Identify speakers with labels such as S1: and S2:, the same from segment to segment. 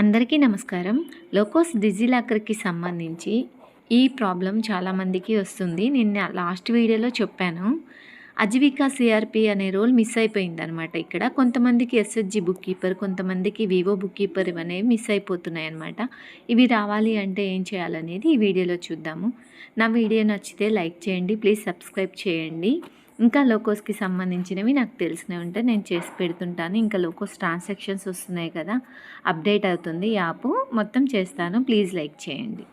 S1: అందరికీ నమస్కారం. లోకోస్ డిజిలాకర్కి సంబంధించి ఈ ప్రాబ్లం చాలామందికి వస్తుంది. నిన్న లాస్ట్ వీడియోలో చెప్పాను. అజీవికా సిఆర్పి అనే రోల్ మిస్ అయిపోయిందనమాట ఇక్కడ. కొంతమందికి ఎస్ఎస్జి బుక్ కీపర్ కొంతమందికి వివో బుక్ కీపర్ ఇవనేవి మిస్ అయిపోతున్నాయి అనమాట ఇవి రావాలి అంటే ఏం చేయాలనేది ఈ వీడియోలో చూద్దాము. నా వీడియో నచ్చితే లైక్ చేయండి ప్లీజ్ సబ్స్క్రైబ్ చేయండి. ఇంకా లోకోస్కి సంబంధించినవి నాకు తెలిసినవి ఉంటే నేను చేసి పెడుతుంటాను. ఇంకా లోకోస్ ట్రాన్సాక్షన్స్ వస్తున్నాయి కదా అప్డేట్ అవుతుంది యాప్. మొత్తం చేస్తాను. ప్లీజ్ లైక్ చేయండి.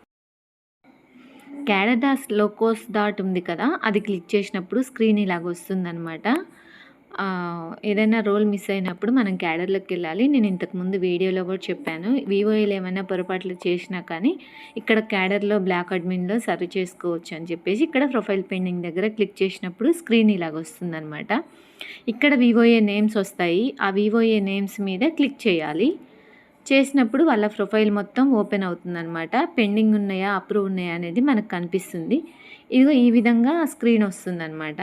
S1: క్యాడడాస్ లోకోస్ డాట్ ఉంది కదా అది క్లిక్ చేసినప్పుడు స్క్రీన్ ఇలాగ వస్తుందనమాట ఏదైనా రోల్ మిస్ అయినప్పుడు మనం క్యాడర్లోకి వెళ్ళాలి నేను ఇంతకుముందు వీడియోలో కూడా చెప్పాను. వివోఏలు ఏమైనా పొరపాట్లు చేసినా కానీ ఇక్కడ క్యాడర్లో బ్లాక్ అడ్మిన్లో సర్వ్ చేసుకోవచ్చు అని చెప్పేసి ఇక్కడ ప్రొఫైల్ పెండింగ్ దగ్గర క్లిక్ చేసినప్పుడు స్క్రీన్ ఇలాగ వస్తుందన్నమాట. ఇక్కడ వివోఏ నేమ్స్ వస్తాయి. ఆ వివోఏ నేమ్స్ మీద క్లిక్ చేయాలి. చేసినప్పుడు వాళ్ళ ప్రొఫైల్ మొత్తం ఓపెన్ అవుతుందన్నమాట. పెండింగ్ ఉన్నాయా అప్రూవ్ ఉన్నాయా అనేది మనకు కనిపిస్తుంది. ఇదిగో ఈ విధంగా స్క్రీన్ వస్తుందన్నమాట.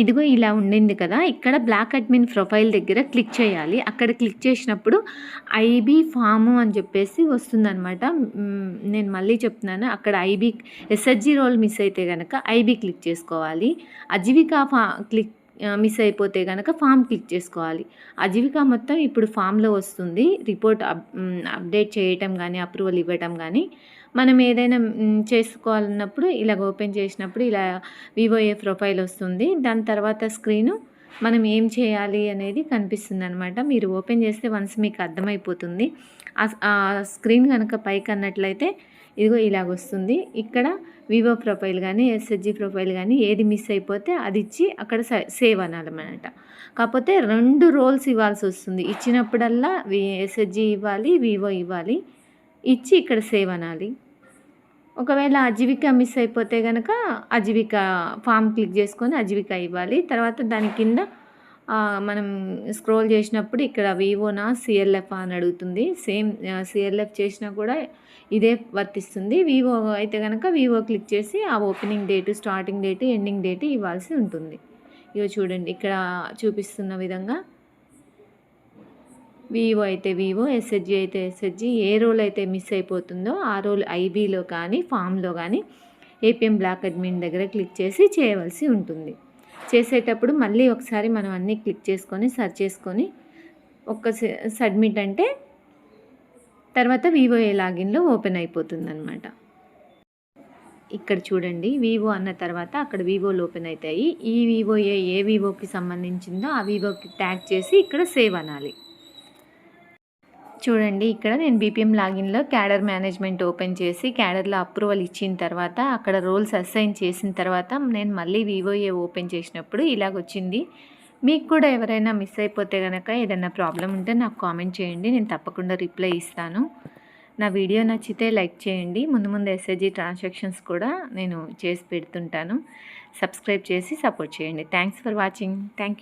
S1: ఇదిగో ఇలా ఉండింది కదా ఇక్కడ బ్లాక్ అడ్మిన్ ప్రొఫైల్ దగ్గర క్లిక్ చేయాలి. అక్కడ క్లిక్ చేసినప్పుడు ఐబీ ఫాము అని చెప్పేసి వస్తుందనమాట నేను మళ్ళీ చెప్తున్నాను. అక్కడ ఐబీ ఎస్హెచ్జి రోల్ మిస్ అయితే కనుక ఐబీ క్లిక్ చేసుకోవాలి. అజీవికా ఫా క్లిక్ మిస్ అయిపోతే కనుక ఫామ్ క్లిక్ చేసుకోవాలి. అజీవిక మొత్తం ఇప్పుడు ఫామ్లో వస్తుంది. రిపోర్ట్ అప్ అప్డేట్ చేయటం కానీ అప్రూవల్ ఇవ్వటం కానీ మనం ఏదైనా చేసుకోవాలన్నప్పుడు ఇలా ఓపెన్ చేసినప్పుడు ఇలా వివోఏ ప్రొఫైల్ వస్తుంది. దాని తర్వాత స్క్రీను మనం ఏం చేయాలి అనేది కనిపిస్తుంది అనమాట మీరు ఓపెన్ చేస్తే వన్స్ మీకు అర్థమైపోతుంది. ఆ స్క్రీన్ కనుక పైకి అన్నట్లయితే ఇదిగో ఇలాగ వస్తుంది ఇక్కడ వివో ప్రొఫైల్ కానీ ఎస్హెచ్జి ప్రొఫైల్ కానీ ఏది మిస్ అయిపోతే అది ఇచ్చి అక్కడ సేవ్ అనాలన్నమాట. కాకపోతే రెండు రోల్స్ ఇవ్వాల్సి వస్తుంది ఇచ్చినప్పుడల్లా ఎస్హెచ్జి ఇవ్వాలి వివో ఇవ్వాలి. ఇచ్చి ఇక్కడ సేవ్ అనాలి. ఒకవేళ అజీవిక మిస్ అయిపోతే కనుక అజీవిక ఫామ్ క్లిక్ చేసుకొని అజీవిక ఇవ్వాలి. తర్వాత దాని కింద మనం స్క్రోల్ చేసినప్పుడు ఇక్కడ వివోనా సిఎల్ఎఫ్ అని అడుగుతుంది. సేమ్ సిఎల్ఎఫ్ చేసినా కూడా ఇదే వర్తిస్తుంది. వివో అయితే కనుక వివో క్లిక్ చేసి ఆ opening date starting date ending date ఇవ్వాల్సి ఉంటుంది. ఇవో చూడండి ఇక్కడ చూపిస్తున్న విధంగా వివో అయితే వివో ఎస్హెచ్జి అయితే ఎస్హెచ్జి ఏ రోల్ అయితే మిస్ అయిపోతుందో ఆ రోల్ ఐబీలో కానీ ఫామ్లో కానీ ఏపీఎం బ్లాక్ అడ్మిన్ దగ్గర క్లిక్ చేసి చేయవలసి ఉంటుంది. చేసేటప్పుడు మళ్ళీ ఒకసారి మనం అన్నీ క్లిక్ చేసుకొని సర్చ్ చేసుకొని ఒక్క సబ్మిట్ అంటే తర్వాత వివోఏ లాగిన్లో ఓపెన్ అయిపోతుంది అనమాట ఇక్కడ చూడండి వివో అన్న తర్వాత అక్కడ వివోలు ఓపెన్ అవుతాయి ఈ వివోఏ ఏ వివోకి సంబంధించిందో ఆ వివోకి ట్యాగ్ చేసి ఇక్కడ సేవ్ అనాలి. చూడండి ఇక్కడ నేను బీపీఎం లాగిన్లో క్యాడర్ మేనేజ్మెంట్ ఓపెన్ చేసి క్యాడర్లో అప్రూవల్ ఇచ్చిన తర్వాత అక్కడ రోల్స్ అసైన్ చేసిన తర్వాత నేను మళ్ళీ వివోఏ ఓపెన్ చేసినప్పుడు ఇలాగొచ్చింది. మీకు కూడా ఎవరైనా మిస్ అయిపోతే కనుక ఏదైనా ప్రాబ్లం ఉంటే నాకు కామెంట్ చేయండి నేను తప్పకుండా రిప్లై ఇస్తాను. నా వీడియో నచ్చితే లైక్ చేయండి ముందు ముందు ఎస్ఐజీ ట్రాన్సాక్షన్స్ కూడా నేను చేసి పెడుతుంటాను. సబ్స్క్రైబ్ చేసి సపోర్ట్ చేయండి. Thanks for watching. థ్యాంక్